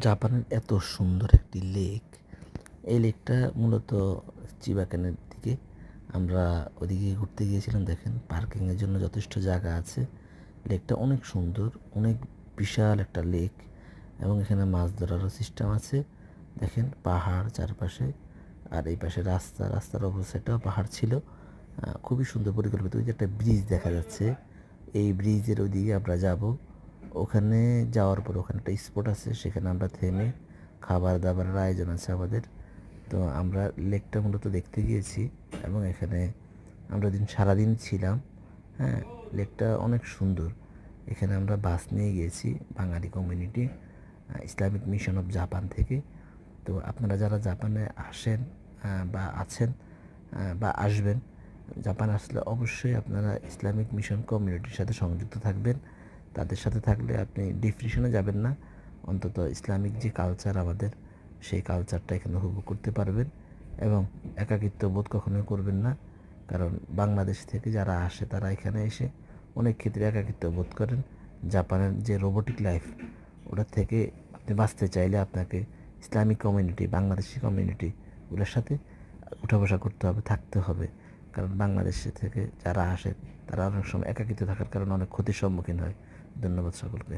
জাপানের এত সুন্দর একটি লেক। এই লেকটা মূলত চিবাকানের দিকে। আমরা ওদিকে ঘুরতে গিয়েছিলাম, দেখেন পার্কিংয়ের জন্য যথেষ্ট জায়গা আছে। লেকটা অনেক সুন্দর, অনেক বিশাল একটা লেক এবং এখানে মাছ ধরারও সিস্টেম আছে। দেখেন পাহাড় চারপাশে আর এই পাশে রাস্তা, রাস্তার অবস্থাটাও পাহাড় ছিল। খুবই সুন্দর পরিকল্পিত। ওই যে একটা ব্রিজ দেখা যাচ্ছে। এই ব্রিজের ওইদিকে আমরা যাব। ওখানে যাওয়ার পর ওখানে একটা স্পট আছে, সেখানে আমরা থেমে খাবার দাবারের আয়োজন আছে আমাদের। তো আমরা লেকটা মূলত দেখতে গিয়েছি এবং এখানে আমরা দিন সারাদিন ছিলাম হ্যাঁ লেকটা অনেক সুন্দর। এখানে আমরা বাস নিয়ে গিয়েছি Bengali community Islamic mission of Japan থেকে। তো আপনারা যারা জাপানে আসেন বা আছেন বা আসবেন জাপান আসলে অবশ্যই আপনারা ইসলামিক মিশন কমিউনিটির সাথে সংযুক্ত থাকবেন। তাদের সাথে থাকলে আপনি ডিপ্রেশনে যাবেন না। অন্তত ইসলামিক যে কালচার আমাদের, সেই কালচারটা এখানে উপভোগ করতে পারবেন এবং একাকিত্ব বোধ কখনোই করবেন না। কারণ বাংলাদেশ থেকে যারা আসে, তারা এখানে এসে অনেক ক্ষেত্রে একাকিত্ব বোধ করেন। জাপানের যে রোবোটিক লাইফ ওটা থেকে আপনি বাঁচতে চাইলে আপনাকে ইসলামিক কমিউনিটি বাংলাদেশি কমিউনিটি ওগুলোর সাথে উঠা বসা করতে হবে, থাকতে হবে। কারণ বাংলাদেশে থেকে যারা আসে, তারা অনেক সময় একাকিত্ব থাকার কারণে অনেক ক্ষতির সম্মুখীন হয়। ধন্যবাদ সকলকে।